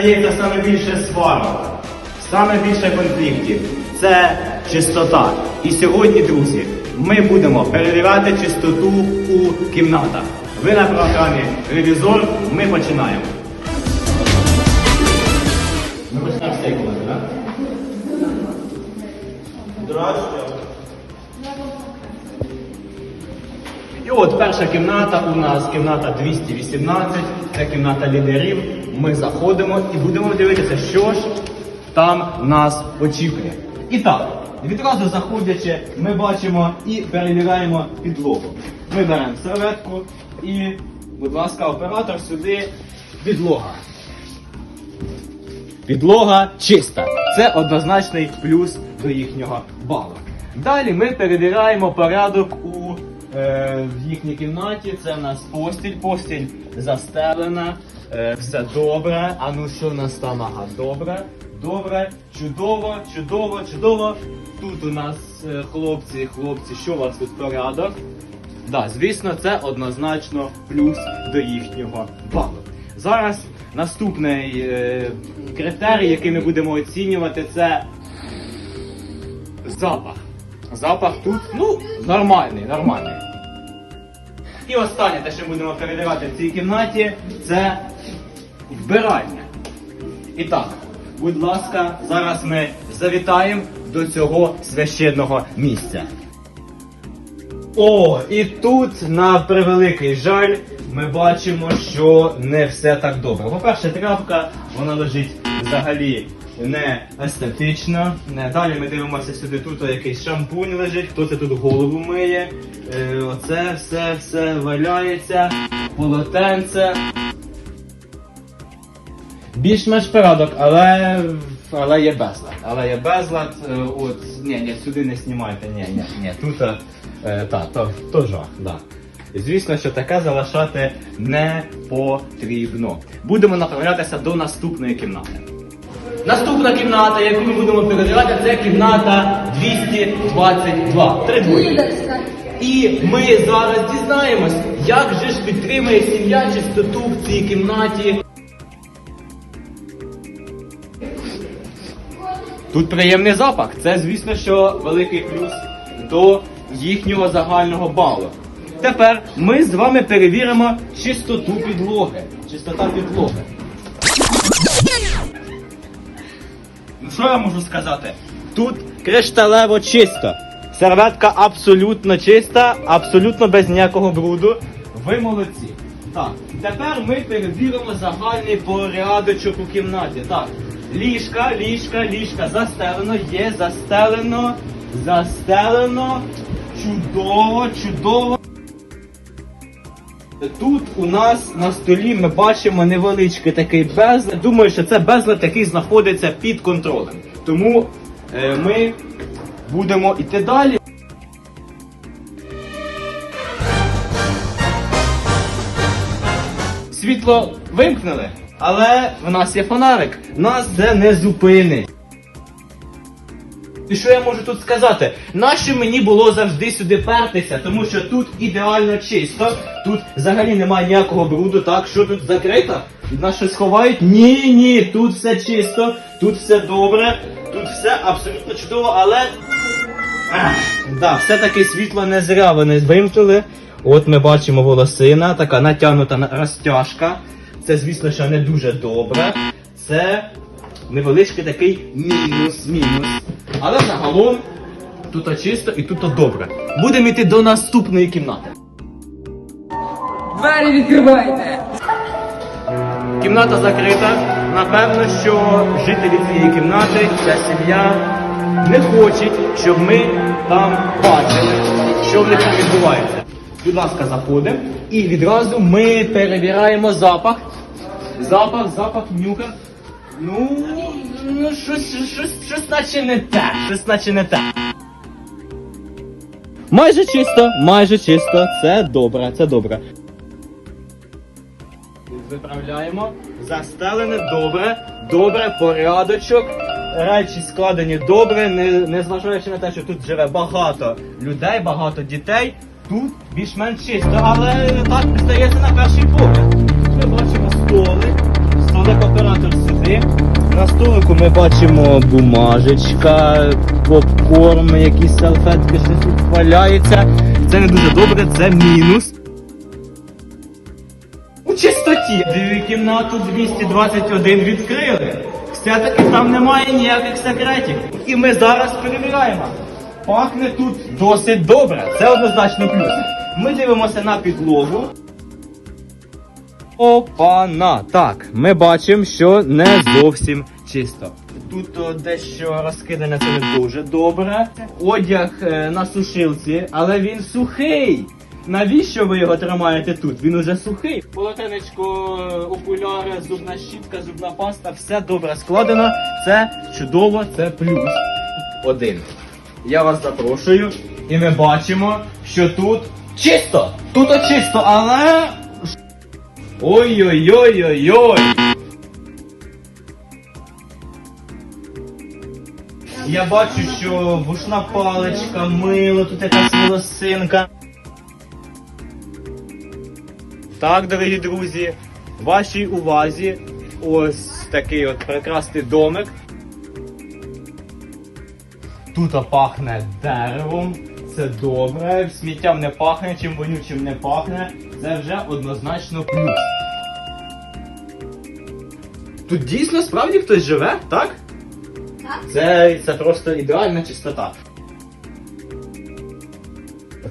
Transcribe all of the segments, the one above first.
стається саме більше сварок, саме більше конфліктів. Це чистота. І сьогодні, друзі, ми будемо перевіряти чистоту у кімнатах. Ви на програмі Ревізор. Ми починаємо. Ми починаємо з так? Здравствуйте. І от перша кімната у нас кімната 218, це кімната лідерів. Ми заходимо і будемо дивитися, що ж там нас очікує. І так, відразу заходячи, ми бачимо і перевіряємо підлогу. Ми беремо серветку і, будь ласка, оператор сюди підлога. Підлога чиста. Це однозначний плюс до їхнього балу. Далі ми перевіряємо порядок у в їхній кімнаті. Це в нас постіль. Постіль застелена, е, все добре. А ну що в нас там? Ага, добре, добре, чудово, чудово, чудово. Тут у нас е, хлопці, хлопці, що у вас тут порядок? Да, звісно, це однозначно плюс до їхнього балу. Зараз наступний е, критерій, який ми будемо оцінювати, це запах. Запах тут, ну, нормальний, нормальний. І останнє, те, що будемо перевіряти в цій кімнаті, це вбирання. І так, будь ласка, зараз ми завітаємо до цього священного місця. О, і тут, на превеликий жаль, ми бачимо, що не все так добре. По-перше, тряпка, вона лежить взагалі не естетично. Далі ми дивимося сюди, тут якийсь шампунь лежить, хто це тут голову миє. Е, оце все, все валяється, полотенце. Більш-менш порядок, але, але є безлад. Але є безлад. е, От, ні, ні, сюди не знімайте, ні, ні, ні. Тут е, та, то, то жах, да. Звісно, що таке залишати не потрібно. Будемо направлятися до наступної кімнати. Наступна кімната, яку ми будемо перевіряти, це кімната 222. Три двоє. І ми зараз дізнаємось, як же ж підтримує сім'я чистоту в цій кімнаті. Тут приємний запах. Це, звісно, що великий плюс до їхнього загального балу. Тепер ми з вами перевіримо чистоту підлоги. Чистота підлоги. Ну що я можу сказати? Тут кришталево чисто. Серветка абсолютно чиста, абсолютно без ніякого бруду. Ви молодці. Так, тепер ми перевіримо загальний порядочок у кімнаті. Так, ліжка, ліжка, ліжка застелено, є застелено, застелено. Чудово, чудово. Тут у нас на столі ми бачимо невеличкий такий безлад. Думаю, що це безлад, який знаходиться під контролем. Тому е, ми будемо йти далі. Світло вимкнули, але в нас є фонарик. Нас це не зупинить. І що я можу тут сказати? Нащо мені було завжди сюди пертися, тому що тут ідеально чисто, тут взагалі немає ніякого бруду, так що тут закрито? Від нас щось ховають? Ні, ні, тут все чисто, тут все добре, тут все абсолютно чудово, але. Ах, все-таки світло не зря вони вимкнули. От ми бачимо волосина, така натягнута розтяжка. Це, звісно, що не дуже добре. Це невеличкий такий мінус, мінус. Але загалом тут чисто і тут добре. Будемо йти до наступної кімнати. Двері відкривайте. Кімната закрита. Напевно, що жителі цієї кімнати, ця сім'я не хочуть, щоб ми там бачили, що в них там відбувається. Будь ласка, заходимо і відразу ми перевіряємо запах. Запах, запах, нюха. Ну, ну щось, щось, щось наче не те, щось наче не те. Майже чисто, майже чисто. Це добре, це добре. Виправляємо. Застелене добре, добре, порядочок. Речі складені добре, не, незважаючи на те, що тут живе багато людей, багато дітей. Тут більш-менш чисто, але так здається на перший погляд. Ми бачимо столик, столик оператор сюди. На столику ми бачимо бумажечка, попкорн, якісь салфетки, щось тут валяється. Це не дуже добре, це мінус. У чистоті. Кімнату 221 відкрили. Все-таки там немає ніяких секретів. І ми зараз перевіряємо. Пахне тут досить добре. Це однозначно плюс. Ми дивимося на підлогу. Опана. Так, ми бачимо, що не зовсім чисто. Тут о, дещо розкидане, це не дуже добре. Одяг е, на сушилці, але він сухий. Навіщо ви його тримаєте тут? Він уже сухий. Полотенечко, е, окуляри, зубна щітка, зубна паста, все добре складено. Це чудово, це плюс. Один. Я вас запрошую, і ми бачимо, що тут чисто! Тут чисто, але Ой-ой-ой-ой-ой! Я бачу, що вушна паличка, мило, тут якась волосинка. Так, дорогі друзі, вашій увазі ось такий от прекрасний домик. Тут пахне деревом, це добре, сміттям не пахне, чим вонючим не пахне. Це вже однозначно плюс. Тут дійсно справді хтось живе, так? Так. Це, це просто ідеальна чистота.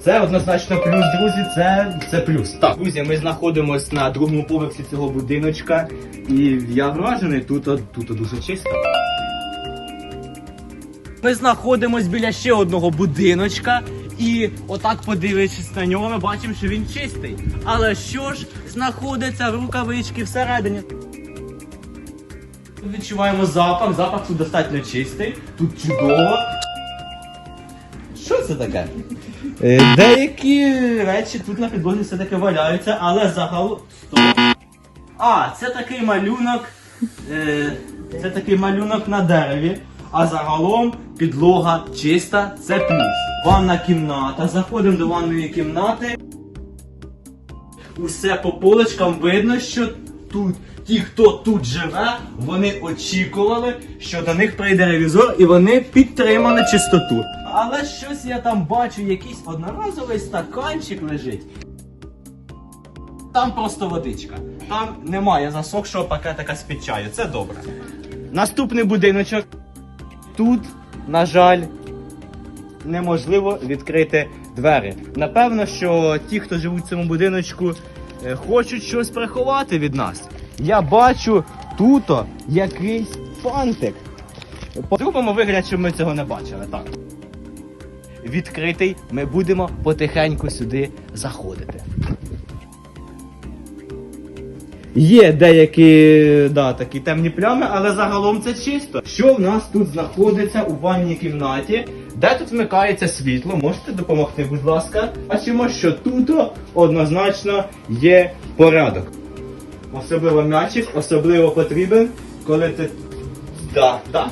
Це однозначно плюс, друзі, це, це плюс. Так, друзі, ми знаходимося на другому поверсі цього будиночка, і я вражений, тут, тут дуже чисто. Ми знаходимось біля ще одного будиночка, і отак подивившись на нього, ми бачимо, що він чистий. Але що ж знаходиться в рукавичці всередині? Відчуваємо запах, запах тут достатньо чистий, тут чудово. Що це таке? Е, Деякі речі тут на підлозі все-таки валяються, але загалом. Стоп. А, це такий малюнок. Е, це такий малюнок на дереві. А загалом підлога чиста, це плюс. Ванна кімната. Заходимо до ванної кімнати. Усе по полочкам видно, що тут ті, хто тут живе, вони очікували, що до них прийде ревізор і вони підтримали чистоту. Але щось я там бачу, якийсь одноразовий стаканчик лежить. Там просто водичка. Там немає засохшого пакетика з під чаю. Це добре. Наступний будиночок. Тут, на жаль, неможливо відкрити двері. Напевно, що ті, хто живуть в цьому будиночку, е, хочуть щось приховати від нас. Я бачу тут якийсь фантик. По-другому вигляд, щоб ми цього не бачили. Так. Відкритий, ми будемо потихеньку сюди заходити. Є деякі да, такі темні плями, але загалом це чисто. Що в нас тут знаходиться у ванній кімнаті? Де тут вмикається світло? Можете допомогти, будь ласка. Бачимо, що тут однозначно є порядок. Особливо м'ячик, особливо потрібен, коли ти. Да, да.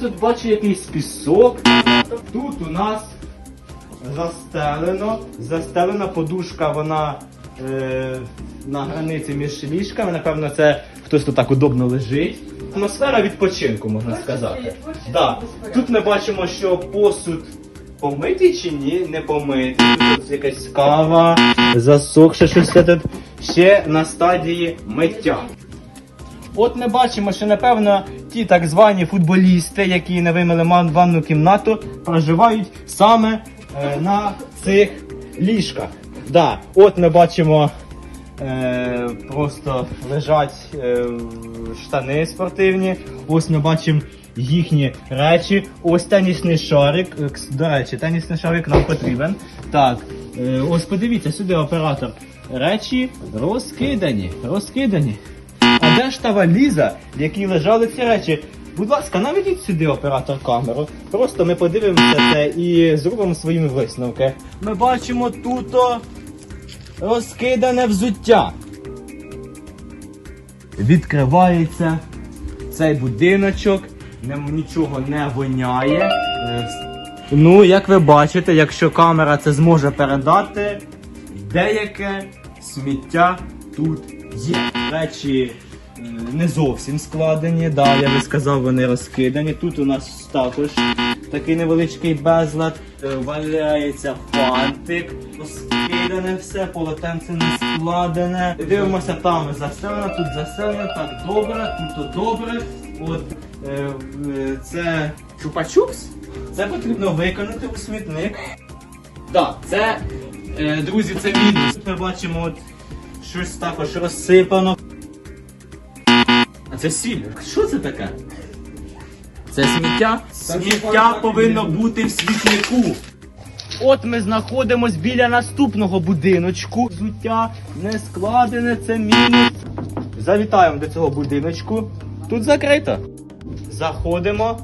Тут бачу якийсь пісок. Тут у нас застелено. Застелена подушка, вона е, на границі між ліжками. Напевно, це хтось тут так удобно лежить. Атмосфера відпочинку, можна сказати. Да. Тут ми бачимо, що посуд помитий чи ні, не помитий. Тут якась кава, засохше щось тут ще на стадії миття. От ми бачимо, що напевно ті так звані футболісти, які не вимили ванну кімнату, проживають саме е, на цих ліжках. Да, от ми бачимо, е, просто лежать е, штани спортивні. Ось ми бачимо їхні речі. Ось тенісний шарик. Е, До речі, тенісний шарик нам потрібен. Так, е, ось подивіться сюди оператор. Речі розкидані, розкидані. А де ж та валіза, в якій лежали ці речі? Будь ласка, наведіть сюди оператор камеру. Просто ми подивимося це і зробимо свої висновки. Ми бачимо тут розкидане взуття. Відкривається цей будиночок, нічого не воняє. Е, Ну, як ви бачите, якщо камера це зможе передати, деяке сміття тут є. Речі не зовсім складені. Да, я би сказав, вони розкидані. Тут у нас також такий невеличкий безлад. Е, Валяється фантик, розкидане все, полотенце не складене. Дивимося, там заселено, тут заселено, так добре, тут добре. От е, е, це чупа-чупс. Це потрібно виконати у смітник. Так, це, друзі, це мінус. Ми бачимо от щось також розсипано. А це сіль. Що це таке? Це сміття? Сміття повинно бути в смітнику. От ми знаходимось біля наступного будиночку. Взуття не складене, це мінус. Завітаємо до цього будиночку. Тут закрито. Заходимо.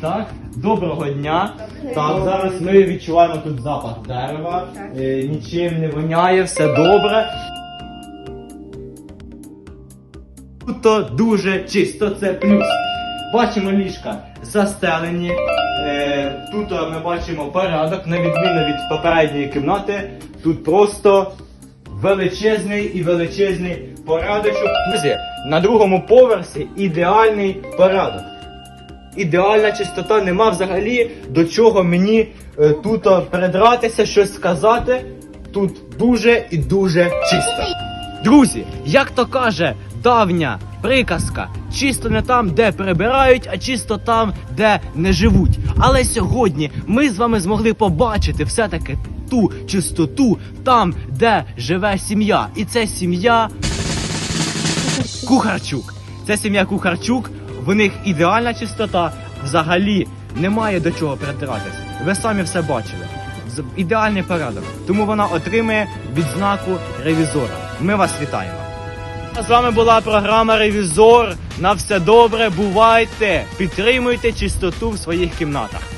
Так. Доброго дня. Так, зараз ми відчуваємо тут запах дерева. Е, нічим не воняє, все добре. Тут дуже чисто, це плюс. Бачимо ліжка застелені. Е, тут ми бачимо порядок, на відміну від попередньої кімнати. Тут просто величезний і величезний порядочок. Друзі, на другому поверсі ідеальний порядок. Ідеальна чистота, нема взагалі до чого мені е, тут е, передратися, щось сказати. Тут дуже і дуже чисто. Друзі, як то каже давня приказка, чисто не там, де прибирають, а чисто там, де не живуть. Але сьогодні ми з вами змогли побачити все-таки ту чистоту там, де живе сім'я. І це сім'я Кухарчук. Це сім'я Кухарчук. В них ідеальна чистота. Взагалі немає до чого притиратись. Ви самі все бачили. Ідеальний порядок. Тому вона отримує відзнаку ревізора. Ми вас вітаємо. З вами була програма Ревізор. На все добре, бувайте, підтримуйте чистоту в своїх кімнатах.